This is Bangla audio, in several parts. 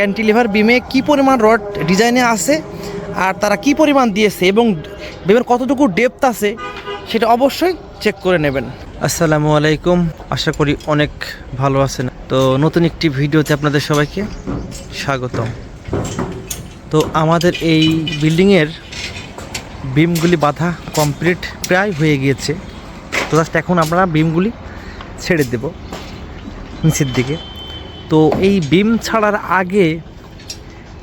ক্যান্টিলিভার বিমে কি পরিমাণ রড ডিজাইনে আছে আর তারা কি পরিমাণ দিয়েছে এবং বিমের কতটুকু ডেপথ আছে সেটা অবশ্যই চেক করে নেবেন। আসসালামু আলাইকুম। আশা করি অনেক ভালো আছেন। তো নতুন একটি ভিডিওতে আপনাদের সবাইকে স্বাগতম। তো আমাদের এই বিল্ডিংয়ের বিমগুলি বাঁধা কমপ্লিট প্রায় হয়ে গিয়েছে। তো জাস্ট এখন আমরা বিমগুলি ছেড়ে দেব নিচের দিকে। তো এই বিম ছাড়ার আগে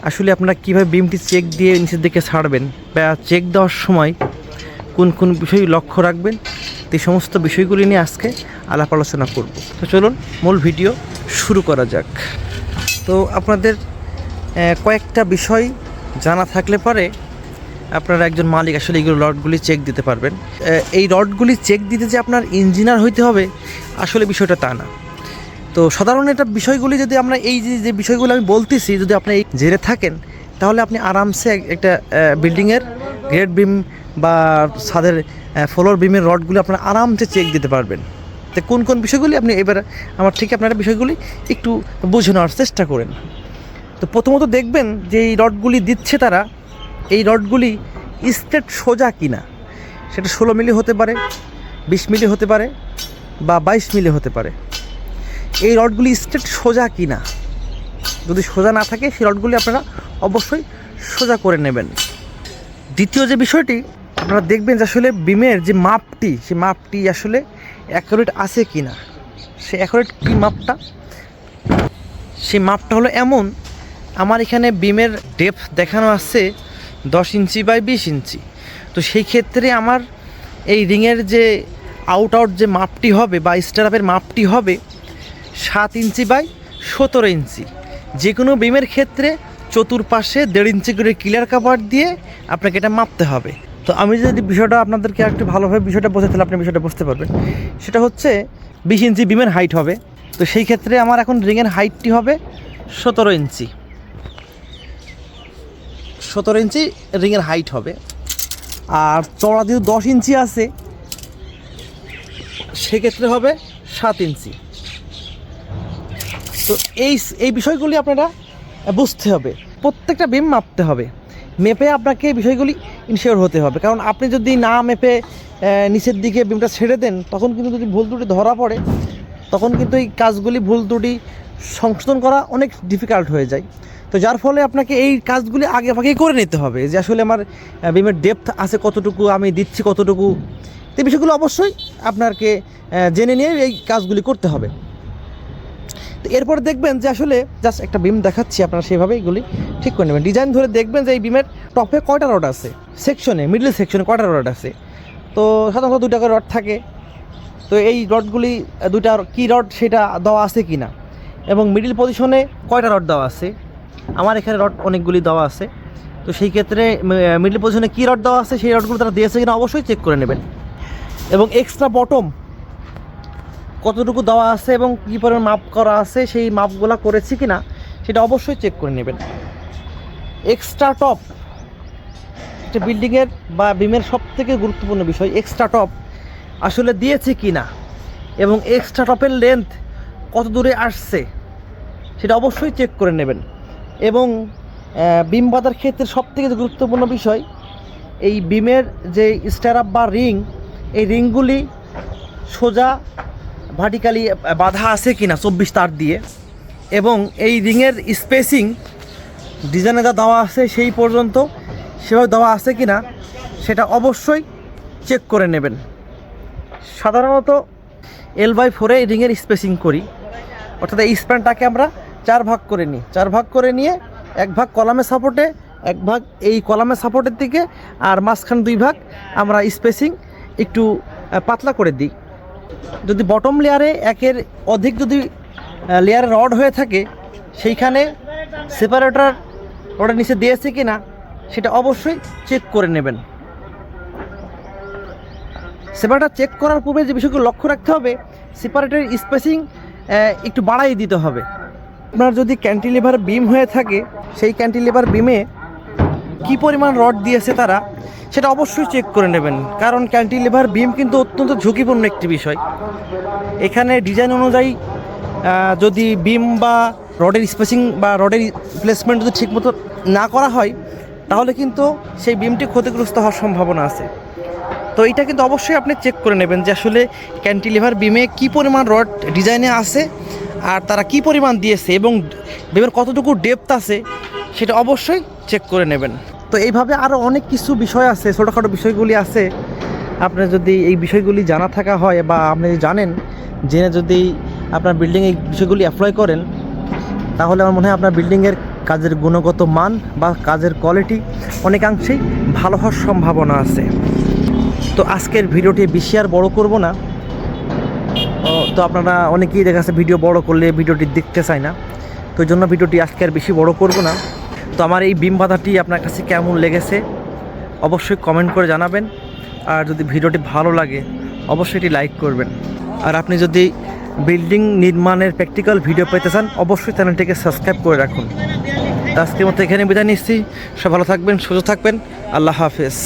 আসলে আপনারা কীভাবে বিমটি চেক দিয়ে নিচের দিকে ছাড়বেন বা চেক দেওয়ার সময় কোন কোন বিষয় লক্ষ্য রাখবেন এই সমস্ত বিষয়গুলি নিয়ে আজকে আলাপ আলোচনা করব। তো চলুন মূল ভিডিও শুরু করা যাক। তো আপনাদের কয়েকটা বিষয় জানা থাকলে পরে আপনারা একজন মালিক আসলে এইগুলো রডগুলি চেক দিতে পারবেন। এই রডগুলি চেক দিতে যে আপনার ইঞ্জিনিয়ার হইতে হবে, আসলে বিষয়টা তা না। তো সাধারণ এটা বিষয়গুলি যদি আমরা এই যে যে বিষয়গুলো আমি বলতেছি, যদি আপনি এই জেনে থাকেন, তাহলে আপনি আরামসে একটা বিল্ডিংয়ের গ্রেড বিম বা ছাদের ফ্লোর বিমের রডগুলি আপনারা আরামসে চেক দিতে পারবেন। তো কোন কোন বিষয়গুলি আপনি এবার আমার ঠিক আপনারা বিষয়গুলি একটু বুঝে নেওয়ার চেষ্টা করেন। তো প্রথমত দেখবেন যে এই রডগুলি দিচ্ছে তারা, এই রডগুলি স্ট্রেট সোজা কিনা। সেটা ষোলো মিলি হতে পারে, বিশ মিলি হতে পারে বা বাইশ মিলি হতে পারে। এই রডগুলি স্ট্রেট সোজা কি না যদি সোজা না থাকে, সেই রডগুলি আপনারা অবশ্যই সোজা করে নেবেন। দ্বিতীয় যে বিষয়টি, আপনারা দেখবেন যে আসলে বিমের যে মাপটি সেই মাপটি আসলে অ্যাকুরেট আছে কি না সে অ্যাকুরেট কী মাপটা? সেই মাপটা হলো এমন, আমার এখানে বিমের ডেপথ দেখানো আছে দশ ইঞ্চি বাই বিশ ইঞ্চি। তো সেই ক্ষেত্রে আমার এই রিংয়ের যে আউট আউট যে মাপটি হবে বা স্টারাপের মাপটি হবে সাত ইঞ্চি বাই সতেরো ইঞ্চি। যে কোনো বিমের ক্ষেত্রে চতুর্পাশে দেড় ইঞ্চি করে ক্লিয়ার কাভার দিয়ে আপনাকে এটা মাপতে হবে। তো আমি যদি বিষয়টা আপনাদেরকে একটু ভালোভাবে বিষয়টা বোঝাতে তাহলে আপনি বিষয়টা বুঝতে পারবেন। সেটা হচ্ছে বিশ ইঞ্চি বিমের হাইট হবে। তো সেই ক্ষেত্রে আমার এখন রিংয়ের হাইটটি হবে সতেরো ইঞ্চি। সতেরো ইঞ্চি রিংয়ের হাইট হবে। আর চড়া যেহেতু দশ ইঞ্চি আছে, সেক্ষেত্রে হবে সাত ইঞ্চি। তো এই এই বিষয়গুলি আপনারা বুঝতে হবে। প্রত্যেকটা বিম মাপতে হবে। মেপে আপনাকে এই বিষয়গুলি ইনশিওর হতে হবে। কারণ আপনি যদি না মেপে নিচের দিকে বিমটা ছেড়ে দেন, তখন কিন্তু যদি ভুল ত্রুটি ধরা পড়ে, তখন কিন্তু এই কাজগুলি, ভুল ত্রুটি সংশোধন করা অনেক ডিফিকাল্ট হয়ে যায়। তো যার ফলে আপনাকে এই কাজগুলি আগে ভাগেই করে নিতে হবে যে আসলে আমার বিমের ডেপথ আছে কতটুকু, আমি দিচ্ছি কতটুকু। এই বিষয়গুলো অবশ্যই আপনাকে জেনে নিয়ে এই কাজগুলি করতে হবে। তো এরপর দেখবেন যে আসলে জাস্ট একটা বিম দেখাচ্ছি আপনারা সেভাবে এগুলি ঠিক করে নেবেন। ডিজাইন ধরে দেখবেন যে এই বিমের টপে কয়টা রড আছে? সেকশনে মিডল সেকশনে কয়টা রড আছে? তো সাধারণত দুটা করে রড থাকে। তো এই রডগুলি দুটা কি রড সেটা দেওয়া আছে কি না? এবং মিডল পজিশনে কয়টা রড দেওয়া আছে? আমার এখানে রড অনেকগুলি দেওয়া আছে। তো সেই ক্ষেত্রে মিডল পজিশনে কী রড দেওয়া আছে? সেই রডগুলো তারা দিয়েছে কিনা অবশ্যই চেক করে নেবেন। এবং এক্সট্রা বটম কতটুকু দেওয়া আছে এবং কী পরিমাণ মাপ করা আছে, সেই মাপগুলো করেছি কি না সেটা অবশ্যই চেক করে নেবেন। এক্সট্রা টপ একটা বিল্ডিংয়ের বা বিমের সব থেকে গুরুত্বপূর্ণ বিষয় এক্সট্রা টপ আসলে দিয়েছে কি না এবং এক্সট্রা টপের লেন্থ কত দূরে আসছে, সেটা অবশ্যই চেক করে নেবেন। এবং বিম বাঁধার ক্ষেত্রে সব থেকে গুরুত্বপূর্ণ বিষয়, এই বিমের যে স্টারাপ বা রিং এই রিংগুলি সোজা ভার্টিক্যালি বাধা আছে কি না চব্বিশ তার দিয়ে। এবং এই রিংয়ের স্পেসিং ডিজাইনে যা দেওয়া আছে সেই পর্যন্ত সেভাবে দেওয়া আছে কি না সেটা অবশ্যই চেক করে নেবেন। সাধারণত এল বাই ফোরে রিংয়ের স্পেসিং করি। অর্থাৎ এই স্প্যানটাকে আমরা চার ভাগ করে নিই। চার ভাগ করে নিয়ে এক ভাগ কলামের সাপোর্টে এক ভাগ এই কলামের সাপোর্টের দিকে, আর মাঝখান দুই ভাগ আমরা স্পেসিং একটু পাতলা করে দিই। যদি বটম লেয়ারে একের অধিক যদি লেয়ারে রড হয়ে থাকে, সেইখানে সেপারেটর রডের নিচে দিয়েছে কি না সেটা অবশ্যই চেক করে নেবেন। সেপারেটার চেক করার পূর্বে যে বিষয়গুলো লক্ষ্য রাখতে হবে সেপারেটের স্পেসিং একটু বাড়াই দিতে হবে। আপনার যদি ক্যান্টিলিভার বিম হয়ে থাকে, সেই ক্যান্টিলিভার বিমে কি পরিমাণ রড দিয়েছে তারা, সেটা অবশ্যই চেক করে নেবেন। কারণ ক্যান্টিলিভার বিম কিন্তু অত্যন্ত ঝুঁকিপূর্ণ একটি বিষয়। এখানে ডিজাইন অনুযায়ী যদি বিম বা রডের স্পেসিং বা রডের প্লেসমেন্ট যদি ঠিকমতো না করা হয়, তাহলে কিন্তু সেই বিমটি ক্ষতিগ্রস্ত হওয়ার সম্ভাবনা আছে। তো এটা কিন্তু অবশ্যই আপনি চেক করে নেবেন যে আসলে ক্যান্টিলিভার বিমে কি পরিমাণ রড ডিজাইনে আছে, আর তারা কি পরিমাণ দিয়েছে এবং বিমের কতটুকু ডেপথ আছে সেটা অবশ্যই চেক করে নেবেন। তো এইভাবে আরও অনেক কিছু বিষয় আছে, ছোটোখাটো বিষয়গুলি আছে। আপনার যদি এই বিষয়গুলি জানা থাকা হয় বা আপনি জানেন, জেনে যদি আপনার বিল্ডিং এই বিষয়গুলি অ্যাপ্লাই করেন, তাহলে আমার মনে হয় আপনার বিল্ডিংয়ের কাজের গুণগত মান বা কাজের কোয়ালিটি অনেকাংশেই ভালো হওয়ার সম্ভাবনা আছে। তো আজকের ভিডিওটি বেশি আর বড় করব না। তো আপনারা অনেকেই দেখা যাচ্ছে ভিডিও বড় করলে ভিডিওটি দেখতে চায় না। তো জন্য ভিডিওটি আজকে আর বেশি বড় করব না। তো আমার এই বিম বাধাটি আপনার কাছে কেমন লেগেছে অবশ্যই কমেন্ট করে জানাবেন। আর যদি ভিডিওটি ভালো লাগে, অবশ্যই এটি লাইক করবেন। আর আপনি যদি বিল্ডিং নির্মাণের প্র্যাকটিক্যাল ভিডিও পেতে চান, অবশ্যই চ্যানেলটিকে সাবস্ক্রাইব করে রাখুন। আজকের মতো এখানে বিদায় নিচ্ছি। সব ভালো থাকবেন সুযোগ থাকবেন। আল্লাহ হাফেজ।